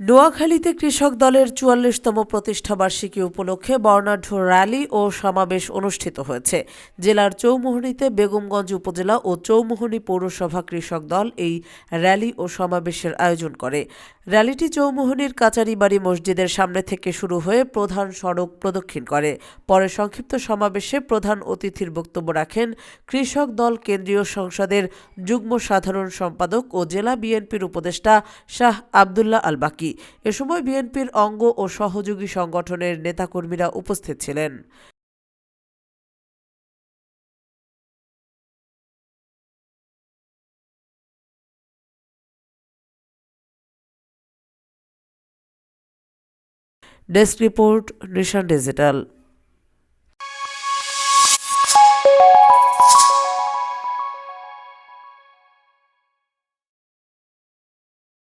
নোয়াখালীতে কৃষক দলের চুয়াল্লিশতম প্রতিষ্ঠাবার্ষিকী উপলক্ষে বর্ণাঢ্য র্যালি ও সমাবেশ অনুষ্ঠিত হয়েছে। জেলার চৌমুহনীতে বেগমগঞ্জ উপজেলা ও চৌমুহনী পৌরসভা কৃষক দল এই র্যালি ও সমাবেশের আয়োজন করে। র্যালিটি চৌমুহনীর কাচারিবাড়ি মসজিদের সামনে থেকে শুরু হয়ে প্রধান সড়ক প্রদক্ষিণ করে। পরে সংক্ষিপ্ত সমাবেশে প্রধান অতিথির বক্তব্য রাখেন কৃষক দল কেন্দ্রীয় সংসদের যুগ্ম সাধারণ সম্পাদক ও জেলা বিএনপির উপদেষ্টা শাহ আবদুল্লাহ আল বাকি এ সময় বিএনপির অঙ্গ ও সহযোগী সংগঠনের নেতাকর্মীরা উপস্থিত ছিলেন। Desk report Nishan digital.